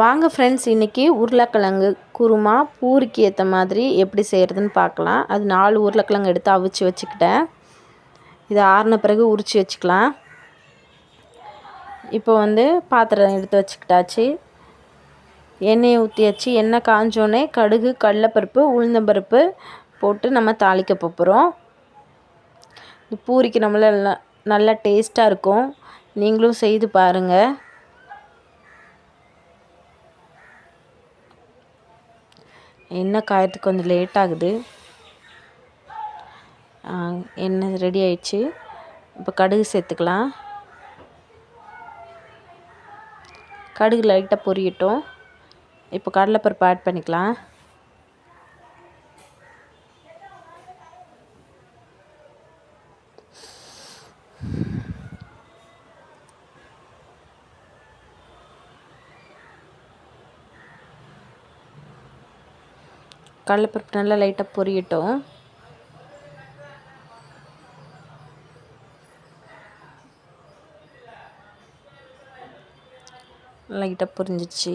வாங்க ஃப்ரெண்ட்ஸ் இன்றைக்கி உருளைக்கிழங்கு குருமா பூரிக்கு ஏற்ற மாதிரி எப்படி செய்கிறதுன்னு பார்க்கலாம். அது நாலு உருளைக்கிழங்கு எடுத்து அவிச்சு வச்சுக்கிட்டேன். இதை ஆறின பிறகு உரித்து வச்சுக்கலாம். இப்போ வந்து பாத்திரம் எடுத்து வச்சுக்கிட்டாச்சு. எண்ணெயை ஊற்றியாச்சு எண்ணெய் காஞ்சோடனே கடுகு கடலப்பருப்பு உளுந்தம்பருப்பு போட்டு நம்ம தாளிக்க போகிறோம் பூரிக்கு நம்மள நல்லா டேஸ்ட்டாக இருக்கும். நீங்களும் செய்து பாருங்கள் என்ன காயத்துக்கு கொஞ்சம் லேட் ஆகுது? எண்ணெய் ரெடி ஆயிடுச்சு? இப்போ கடுகு சேர்த்துக்கலாம். கடுகு லைட்டாக பொரியட்டும். இப்போ கடலைப்பருப்பு ஆட் பண்ணிக்கலாம். கடலைப்பருப்பு நல்லா லைட்டாக பொரியட்டும். லைட்டாக பொரிஞ்சிச்சு.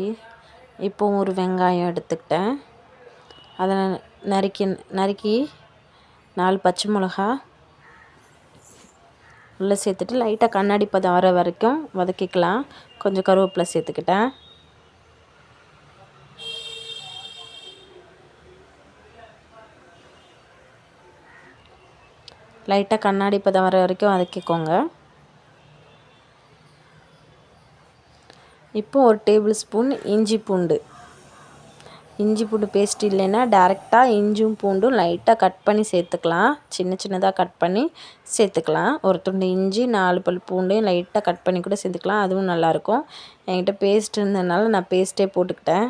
இப்போ ஒரு வெங்காயம் எடுத்துக்கிட்டேன். அதை நறுக்கி நறுக்கி நாலு பச்சை மிளகா உள்ளே சேர்த்துட்டு லைட்டாக கண்ணாடி பதம் வர வரைக்கும் வதக்கிக்கலாம். கொஞ்சம் கருவேப்பிலை சேர்த்துக்கிட்டேன். லைட்டாக கண்ணாடி பதம் வர வரைக்கும் வதக்கிக்கோங்க இப்போ ஒரு டேபிள் ஸ்பூன் இஞ்சி பூண்டு. இஞ்சி பூண்டு பேஸ்ட் இல்லைன்னா டேரெக்டாக இஞ்சும் பூண்டும் லைட்டாக கட் பண்ணி சேர்த்துக்கலாம். சின்ன சின்னதாக கட் பண்ணி சேர்த்துக்கலாம். ஒரு துண்டு இஞ்சி நாலு பல் பூண்டையும் லைட்டாக கட் பண்ணி கூட சேர்த்துக்கலாம். அதுவும் நல்லாயிருக்கும் என்கிட்ட பேஸ்ட் இருந்ததுனால நான் பேஸ்ட்டே போட்டுக்கிட்டேன்.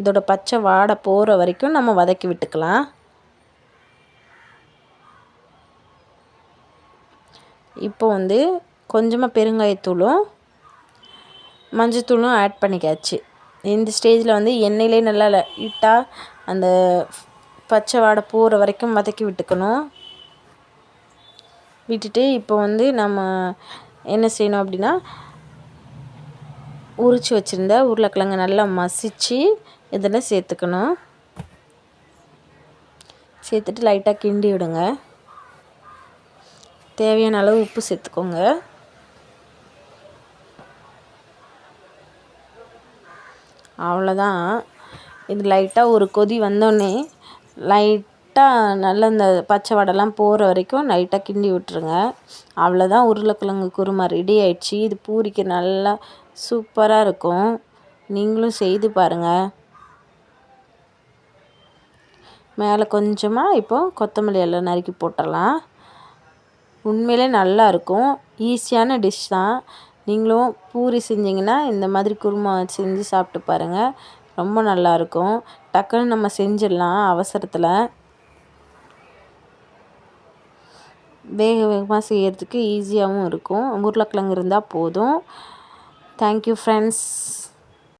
இதோட பச்சை வாடை போகிற வரைக்கும் நம்ம வதக்கி விட்டுக்கலாம். இப்போ வந்து கொஞ்சமாக பெருங்காயத்தூளும் மஞ்சத்தூளும் ஆட் பண்ணிக்காச்சு. இந்த ஸ்டேஜில் வந்து எண்ணெயிலே நல்லா லைட்டாக அந்த பச்சை வாடை போகிற வரைக்கும் வதக்கி விட்டுக்கணும். விட்டுட்டு இப்போ வந்து நம்ம என்ன செய்யணும் அப்படின்னா உரித்து வச்சுருந்த உருளைக்கிழங்கு நல்லா மசித்து இதில் சேர்த்துக்கணும். சேர்த்துட்டு லைட்டாக கிண்டி விடுங்க. தேவையான அளவு உப்பு சேர்த்துக்கோங்க. அவ்வளோதான் இது லைட்டாக ஒரு கொதி வந்தோடனே லைட்டாக நல்ல இந்த பச்சை வடைலாம் போகிற வரைக்கும் லைட்டாக கிண்டி விட்டுருங்க. அவ்வளோதான் உருளைக்கிழங்கு குருமா ரெடி ஆயிடுச்சு. இது பூரிக்கு நல்லா சூப்பராக இருக்கும். நீங்களும் செய்து பாருங்கள் மேலே கொஞ்சமாக இப்போது கொத்தமல்லி எல்லாம் நறுக்கி போட்டுடலாம். உண்மையிலே நல்லா இருக்கும் ஈஸியான டிஷ் தான். நீங்களும் பூரி செஞ்சிங்கன்னா இந்த மாதிரி குருமா செஞ்சு சாப்பிட்டு பாருங்கள் ரொம்ப நல்லாயிருக்கும். டக்குன்னு நம்ம செஞ்சிடலாம் அவசரத்தில். வேக வேகமாக செய்கிறதுக்கு ஈஸியாகவும் இருக்கும். உருளைக்கிழங்கு இருந்தால் போதும். Thank you friends